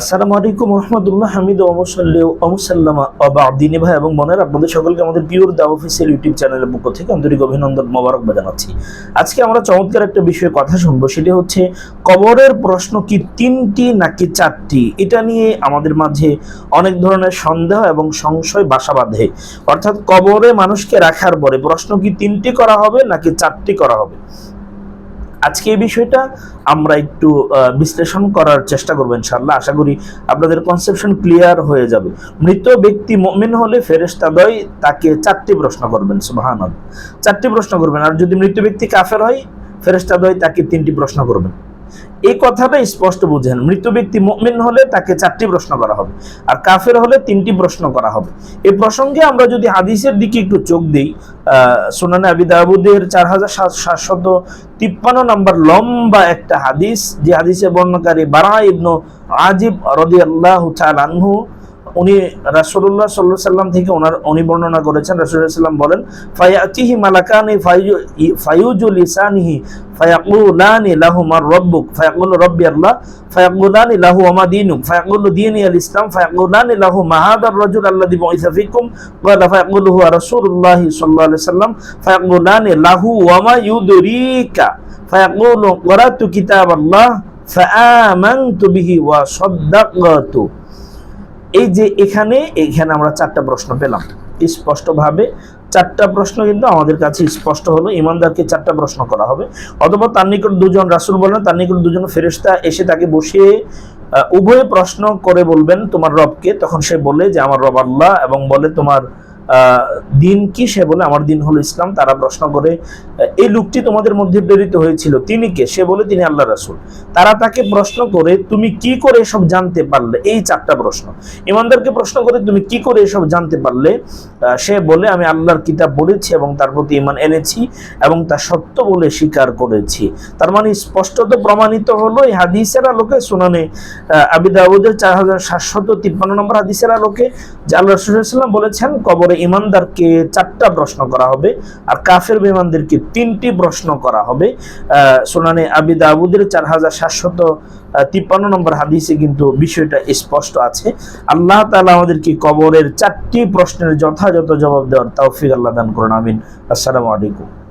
আসসালামু আলাইকুম রহমতুল্লাহ হামিদ অমুসাল্লামা দিনী ভাই এবং মনের আপনাদের সকলকে আমাদের পিওর দা অফিসিয়াল ইউটিউব চ্যানেলের পক্ষ থেকে আন্তরিক অভিনন্দন, মোবারক জানাচ্ছি আজকে আমরা চমৎকার একটা বিষয়ে কথা শুনব, সেটি হচ্ছে কবরের প্রশ্ন কি তিনটি নাকি চারটি? এটা নিয়ে আমাদের মাঝে অনেক ধরনের সন্দেহ এবং সংশয় বাসা বাঁধে। অর্থাৎ কবরে মানুষকে রাখার পরে প্রশ্ন কি তিনটি করা হবে নাকি চারটি করা হবে? আজকে এই বিষয়টা আমরা একটু বিশ্লেষণ করার চেষ্টা করব ইনশাল্লাহ আশা করি আপনাদের কনসেপশন ক্লিয়ার হয়ে যাবে। মৃত ব্যক্তি মমিন হলে ফেরেশতাদ্বয় তাকে চারটি প্রশ্ন করবেন সুবাহান চারটি প্রশ্ন করবেন, আর যদি মৃত ব্যক্তি কাফের হয় ফেরেশতাদ্বয় তাকে তিনটি প্রশ্ন করবেন। এই কথাটা স্পষ্ট বুঝেন। মৃত ব্যক্তি মুমিন হলে তাকে চারটি প্রশ্ন করা হবে আর কাফের হলে তিনটি প্রশ্ন করা হবে। এই প্রসঙ্গে আমরা যদি হাদিসের দিকে একটু চোখ দিই সোনানে আবি দাবুদের চার হাজার সাতশত তিপ্পান্ন নম্বর লম্বা একটা হাদিস, যে হাদিসে বর্ণকারী বারা ইবনু আজিব রদি আল্লাহ আনহু উনি রাসূলুল্লাহ সাল্লাল্লাহু আলাইহি সাল্লাম থেকে ওনার উনি বর্ণনা করেছেন। রাসূলুল্লাহ সাল্লাম বলেন, ফায়াতিহি মালাকানি ফায়ু, ফায়ুজু লিসানিহি, ফায়াকুলানি লাহু মার রাব্বুক, ফায়াকুলু রাব্বি আল্লাহ, ফায়াকুলানি লাহু ওমা দীনুক, ফায়াকুলু দীনি আল ইসলাম, ফায়াকুলানি লাহু মা হাদার রাজুল আল্লাযী বুইসা ফিকুম, ক্বালা ফায়াকুলু হুয়া রাসূলুল্লাহ সাল্লাল্লাহু আলাইহি সাল্লাম, ফায়াকুলানি লাহু ওমা ইউদরিকা, ফায়াকুলু ক্বারাতু কিতাবাল্লাহ, ফাআমানতু বিহি ওয়া সাদ্দাকতু। এই যে এখানে এখানে আমরা চারটা প্রশ্ন পেলাম। স্পষ্টভাবে চারটা প্রশ্ন কিন্তু আমাদের কাছে স্পষ্ট হলো, ইমানদারকে চারটা প্রশ্ন করা হবে। অথবা তার নিকট দুজন রাসুল বলেন, তার নিকট দুজন ফেরেস্তা এসে তাকে বসিয়ে উভয়ে প্রশ্ন করে বলবেন তোমার রবকে। তখন সে বলে যে, আমার রব আল্লাহ এবং বলে তোমার দিন কি সে বলে, আমার দিন হলো ইসলাম, তারা প্রশ্ন করে এই লোকটি তোমাদের মধ্যে প্রেরিত হয়েছিল, তিনি কে? সে বলে, তিনি আল্লাহ রাসুল। তারা তাকে প্রশ্ন করে, তুমি কি করে এসব জানতে পারলে? এই চারটা প্রশ্ন। ইমানদারকে প্রশ্ন করে, তুমি কি করে এসব জানতে পারলে? সে বলে, আমি আল্লাহর কিতাব এবং তার প্রতি ইমান এনেছি এবং তা সত্য বলে স্বীকার করেছি। তার মানে স্পষ্টত প্রমাণিত হলো, এই হাদিসের আলোকে শুনানে আবি দাউদের চার হাজার সাতশত তিপ্পান্ন নম্বর হাদিসের আলোকে, যে আল্লাহ বলেছেন, কবরে ইমানদারকে চারটা প্রশ্ন করা হবে আর কাফের বেমানদেরকে তিনটি প্রশ্ন করা হবে। সোনানে আবি দাবুদের চার হাজার সাতশত তিপ্পান্ন নম্বর হাদিসে কিন্তু বিষয়টা স্পষ্ট আছে। আল্লাহ তালা আমাদেরকে কবরের চারটি প্রশ্নের যথাযথ জবাব দেওয়ার তৌফিক আল্লাহ দান করুন, আমিন। আসসালামু আলাইকুম।